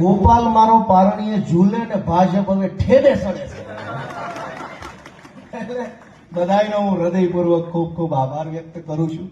ગોપાલ મારો પારણીએ ઝૂલે ને ભાજપ હવે ઠેડે સડે છે. એટલે હું હૃદયપૂર્વક ખૂબ ખૂબ આભાર વ્યક્ત કરું છું.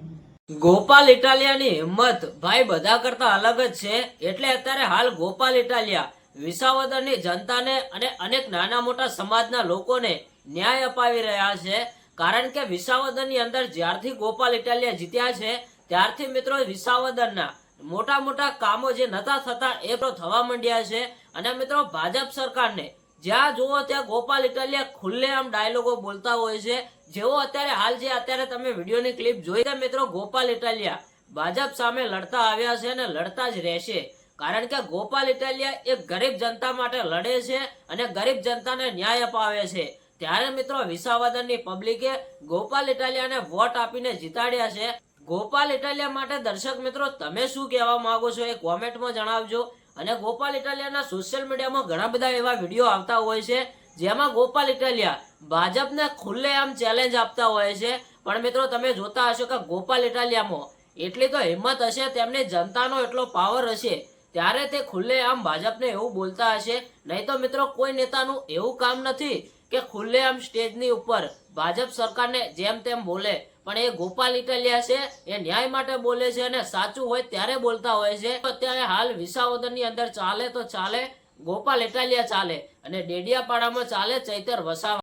ગોપાલ ઇટાલિયાની હિંમત ભાઈ બધા કરતા અલગ જ છે. એટલે અત્યારે હાલ ગોપાલ ઇટાલિયા વિસાવદરની જનતાને અને અનેક નાના મોટા સમાજના લોકોને ન્યાય અપાવી રહ્યા છે. કારણ કે વિસાવદરની અંદર જ્યારથી ગોપાલ ઇટાલિયા જીત્યા છે, ત્યારથી મિત્રો વિસાવદરના મોટા મોટા કામો જે નતા થતા એ તો થવા માંડ્યા છે. અને મિત્રો, ભાજપ સરકારને જ્યાં જુઓ ત્યાં ગોપાલ ઇટાલિયા ખુલ્લેઆમ ડાયલોગો બોલતા હોય છે. જેવો અત્યારે હાલ જે અત્યારે તમે વિડીયોની ક્લિપ જોઈ છે મિત્રો, ગોપાલ ઇટાલિયા ભાજપ સામે લડતા આવ્યા છે અને લડતા જ રહેશે. કારણ કે ગોપાલ ઇટાલિયા એ ગરીબ જનતા માટે લડે છે અને ગરીબ જનતાને ન્યાય અપાવે છે. ત્યારે મિત્રો, વિસાવદરની પબ્લિકે ગોપાલ ઇટાલિયાને વોટ આપીને જીતાડ્યા છે. ગોપાલ ઇટાલિયા માટે દર્શક મિત્રો, તમે શું કહેવા માંગો છો એ કોમેન્ટમાં જણાવજો. અને ગોપાલ ઇટાલિયાના સોશિયલ મીડિયામાં ઘણા બધા એવા વીડિયો આવતા હોય છે, જેમાં ગોપાલ ઇટાલિયા ભાજપને ખુલ્લેઆમ ચેલેન્જ આપતા હોય છે. પણ મિત્રો, તમે જોતા હશો કે ગોપાલ ઇટાલિયામાં એટલી તો હિંમત હશે, તેમને જનતાનો એટલો પાવર હશે, ત્યારે તે ખુલ્લેઆમ ભાજપને એવું બોલતા હશે. નહીં તો મિત્રો, કોઈ નેતાનું એવું કામ નથી. કે ખુલ્લેઆમ સ્ટેજની ઉપર ભાજપ સરકારને જેમ તેમ બોલે, પણ એ ગોપાલ ઇટાલિયા છે, એ ન્યાય માટે બોલે છે અને સાચું હોય ત્યારે બોલતા હોય છે. અત્યારે હાલ વિસાવદરની અંદર ચાલે તો ચાલે, ગોપાલ ઇટાલિયા ચાલે અને ડેડિયાપાડામાં ચાલે ચૈતર વસાવા.